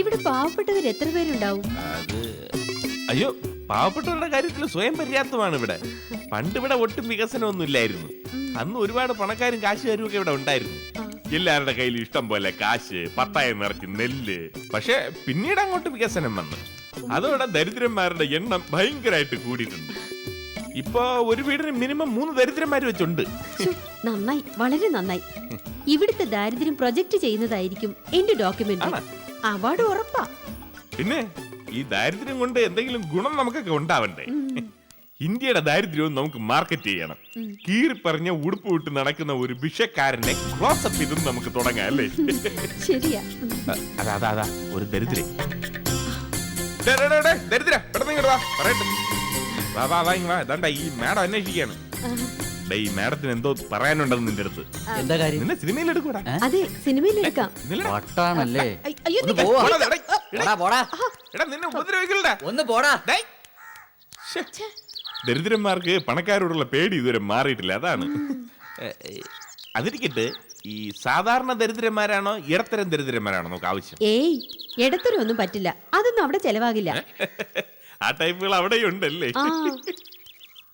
ഇവിടെ പാവപ്പെട്ടവർ എത്ര പേരുണ്ടാവും? അത് അയ്യോ പാവപ്പെട്ടവരുടെ കാര്യത്തിൽ സ്വയം പര്യാപ്തമാണ് ഇവിടെ. പണ്ട് ഇവിടെ ഒട്ടും വികസനമൊന്നും ഇല്ലായിരുന്നു. അന്ന് ഒരുപാട് പണക്കാരും കാശുകാരും ഒക്കെ ഇവിടെ ഉണ്ടായിരുന്നു. എല്ലാവരുടെ കയ്യിൽ ഇഷ്ടം പോലെ കാശ് പത്തായം നിറച്ച് നെല്ല്. പക്ഷെ പിന്നീട് അങ്ങോട്ട് വികസനം വന്നു. അതോടെ ദരിദ്രന്മാരുടെ എണ്ണം ഭയങ്കരമായിട്ട് കൂടിയിട്ടുണ്ട്. ഇപ്പൊ ഒരു വീടിന് മിനിമം മൂന്ന് ദരിദ്രന്മാർ വെച്ചുണ്ട്. നന്നായി വളരെ നന്നായി. ഇവിടുത്തെ ദാരിദ്ര്യം പ്രൊജക്ട് ചെയ്യുന്നതായിരിക്കും എന്റെ ഡോക്യുമെന്റ്? അവാർഡ് ഉറപ്പാ. പിന്നെ ഈ ദാരിദ്ര്യം കൊണ്ട് എന്തെങ്കിലും ഗുണം നമുക്കൊക്കെ ഉണ്ടാവണ്ടേ? ഇന്ത്യയുടെ ദാരിദ്ര്യവും നമുക്ക് മാർക്കറ്റ് ചെയ്യണം. കീറി പറഞ്ഞ ഉടുപ്പ് വിട്ട് നടക്കുന്ന ഒരു ഭിക്ഷക്കാരനെ ക്ലോസപ്പ് ചെയ്തും നമുക്ക് തുടങ്ങാം അല്ലേ? ശരിയാ. അതാ അതാ അതാ ഒരു ഡേ, ദരിദ്ര പെട്ടെന്ന് ഇങ്ങോട്ട് വാ പറയട്ടെ. വാ വാ വാ ഇങ്ങ് വാ. ഈ മാഡം അന്വേഷിക്കാണ്. ഈ മാഡത്തിന് എന്തോ പറയാനുണ്ടെന്ന് നിന്റെ അടുത്ത്. എന്താ കാര്യം? നിന്നെ സിനിമയിൽ എടുക്കൂടാ. അതെ സിനിമയിൽ എടുക്കാം. വട്ടാണല്ലേ. അയ്- അയ്യോ ഒന്ന് പോവാ. എടാ, പോടാ. എടാ നിന്നെ ഉപദ്രവിക്കലടാ ഒന്ന് പോടാ. ഡേയ്. ദരിദ്രന്മാർക്ക് പണക്കാരോടുള്ള പേടി ഇതുവരെ മാറിയിട്ടില്ല അതാണ്. ഏ, ഏ, അതിരിക്കട്ടെ ഈ സാധാരണ ദരിദ്രന്മാരാണോ ഇടത്തരം ദരിദ്രന്മാരാണോ നമുക്ക് ആവശ്യം? ഏയ് ഇടത്തരം ഒന്നും പറ്റില്ല. അതൊന്നും അവിടെ ചെലവാകില്ല. ആ ടൈപ്പുകൾ അവിടെയുണ്ടല്ലേ? ആ.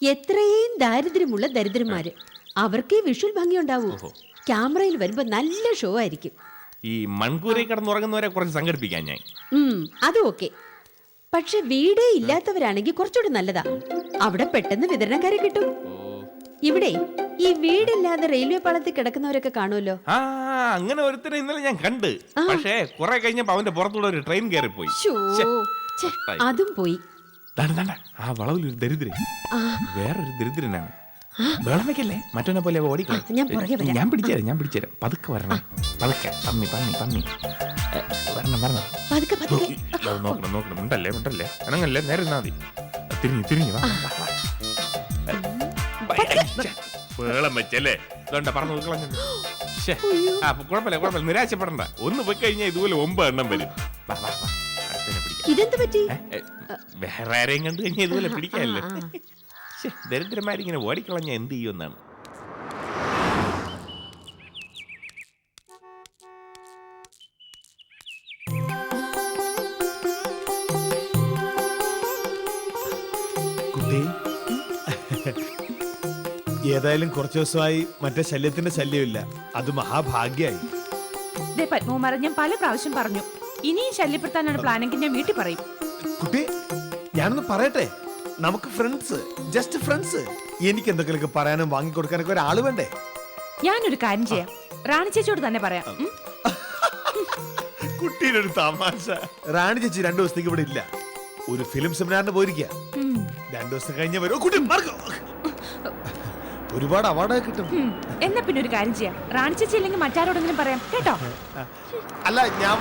എത്രയും ദാരിദ്ര്യമുള്ള ദരിദ്രന്മാര്. അവർക്ക് ഈ ഭംഗി ഉണ്ടാവൂ ക്യാമറയിൽ വരുമ്പോ നല്ല ഷോ ആയിരിക്കും. ഈ മൺകൂരയിൽ കിടന്നുറങ്ങുന്നവരെ കുറച്ച് സംഘടിപ്പിക്കാൻ ഞാൻ. അത് ഓക്കെ പക്ഷെ വീടേ ഇല്ലാത്തവരാണെങ്കിൽ കുറച്ചുകൂടി നല്ലതാ. അവിടെ പെട്ടെന്ന് വിതരണക്കാരെ കിട്ടും. ഇവിടെ ഈ വീടില്ലാതെ റെയിൽവേ പാളത്തിൽ കിടക്കുന്നവരൊക്കെ കാണുമല്ലോ. അങ്ങനെ ഒരുത്തരെ ഇന്നലെ ഞാൻ കണ്ട്. പക്ഷേ കുറെ കഴിഞ്ഞപ്പോ അവന്റെ പുറത്തുള്ള ഒരു ട്രെയിൻ കയറി പോയി. അതും പോയി. ആ വളവിൽ ഒരു ദരിദ്രൻ. ആ. വേറൊരു ദരിദ്രനാണ്. വെള്ളം വെക്കല്ലേ മറ്റവനെ പോലെ ഓടിക്കളെ ഞാൻ വരാം. ഞാൻ പിടിച്ചേരാം പതുക്കെ വരണം. പതുക്കെ. പന്നി പന്നി പന്നി. വരണം വരണം. നോക്കണം നോക്കണം. ഉണ്ടല്ലേ ഉണ്ടല്ലേ? അനങ്ങല്ലേ? നേരെ നിന്നാ മതി. തിരിഞ്ഞു തിരിഞ്ഞു വെച്ചല്ലേ? പറഞ്ഞു കുഴപ്പമില്ല കുഴപ്പമില്ല. നിരാശപ്പെടണ്ട. ഒന്ന് പോയി കഴിഞ്ഞാൽ ഇതുപോലെ ഒമ്പത് എണ്ണം വരും ഇതെന്ത് പറ്റി? വേറെ ആരെയും കണ്ടു കഴിഞ്ഞാൽ ഇതുപോലെ പിടിക്കാമല്ലോ. ദരിദ്രന്മാരിങ്ങനെ ഓടിക്കളഞ്ഞ എന്ത് ചെയ്യുമെന്നാണ് കുട്ടി. ഏതായാലും കുറച്ചു ദിവസമായി മറ്റേ ശല്യത്തിന്റെ ശല്യമില്ല. അത് മഹാഭാഗ്യായി. പത്മകുമാരൻ ഞാൻ പല പ്രാവശ്യം പറഞ്ഞു. ഇനിയും ശല്യപ്പെടുത്താനാണ് പ്ലാനെങ്കിൽ ഞാൻ വീട്ടിൽ പറയും. കുട്ടി ഞാനൊന്ന് പറയട്ടെ? നമുക്ക് ഫ്രണ്ട്സ് ജസ്റ്റ് ഫ്രണ്ട്സ് എനിക്ക് എന്തെങ്കിലുമൊക്കെ പറയാനും വാങ്ങി കൊടുക്കാനൊക്കെ ഒരാൾ വേണ്ടേ? ഞാനൊരു കാര്യം ചെയ്യാം. റാണി ചേച്ചിയോട് തന്നെ പറയാം. ഉം? ഒരു തമാശ. റാണി ചേച്ചി രണ്ടു ദിവസത്തേക്ക് ഇവിടെ ഇല്ല. ഒരു ഫിലിം സെമിനാറിന് പോയിരിക്കുക ഉം. രണ്ടു ദിവസം കഴിഞ്ഞ വരും കുട്ടി മാർഗോ ഒരുപാട് അവാർഡൊക്കെ കിട്ടും. എന്നാ പിന്നെ ഒരു കാര്യം ചെയ്യാം. റാണിച്ചേച്ചി ഇല്ലെങ്കിൽ മറ്റാരോടെങ്കിലും പറയാം. കേട്ടോ? അല്ല ഞാൻ